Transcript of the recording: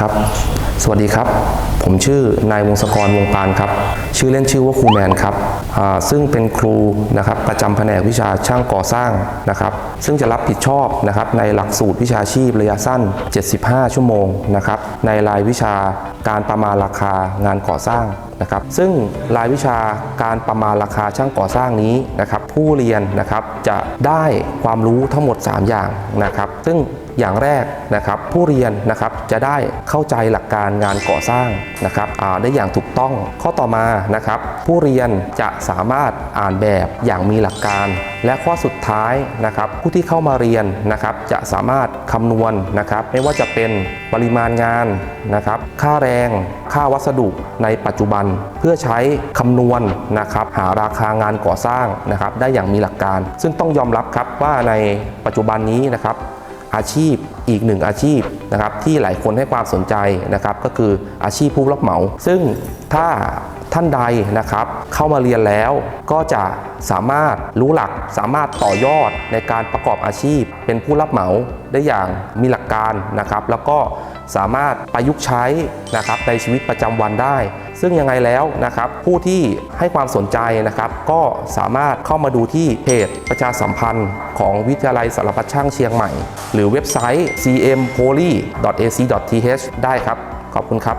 ครับ สวัสดีครับ ผมชื่อนายวงศกรวงปานครับ ชื่อเล่นชื่อว่าครูแมนครับ ซึ่งเป็นครูนะครับประจำแผนกวิชาช่างก่อสร้างนะครับ ซึ่งจะรับผิดชอบนะครับในหลักสูตรวิชาชีพระยะสั้น 75 ชั่วโมงนะครับในรายวิชาการประมาณราคางานก่อสร้างนะครับ ซึ่งรายวิชาการประมาณราคาช่างก่อสร้างนี้นะครับ ผู้เรียนนะครับจะได้ความรู้ทั้งหมด 3 อย่างนะครับ ซึ่งอย่างแรกนะครับผู้เรียนนะครับจะได้เข้าใจหลักการงานก่อสร้างนะครับได้อย่างถูกต้องข้อต่อมานะครับ ผู้เรียนจะสามารถอ่านแบบอย่างมีหลักการ และข้อสุดท้ายนะครับผู้ที่เข้ามาเรียนนะครับจะสามารถคำนวณนะครับไม่ว่าจะเป็นปริมาณงานนะครับค่าแรงค่าวัสดุในปัจจุบันเพื่อใช้คำนวณนะครับหาราคางานก่อสร้างนะครับได้อย่างมีหลักการ ซึ่งต้องยอมรับครับว่าในปัจจุบันนี้นะครับอาชีพอีกหนึ่งอาชีพนะครับที่หลายคนให้ความสนใจนะครับก็คืออาชีพผู้รับเหมา ซึ่งถ้า ท่านใดนะครับ เข้ามาเรียนแล้วก็จะสามารถรู้หลักสามารถต่อยอดในการประกอบอาชีพ เป็นผู้รับเหมาได้อย่างมีหลักการนะครับ แล้วก็สามารถประยุกต์ใช้นะครับในชีวิตประจำวันได้ ซึ่งยังไงแล้วนะครับผู้ที่ให้ความสนใจนะครับ ก็สามารถเข้ามาดูที่เพจประชาสัมพันธ์ของวิทยาลัยสารพัดช่างเชียงใหม่ หรือเว็บไซต์ cmpoly.ac.th ได้ครับ ขอบคุณครับ